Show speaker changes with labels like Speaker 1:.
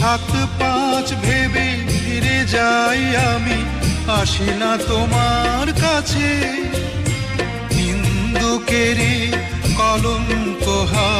Speaker 1: সাত পাঁচ ভেবে ফিরে যাই আমি আসি না তোমার কাছে। হিন্দুকেরে কলঙ্ক হার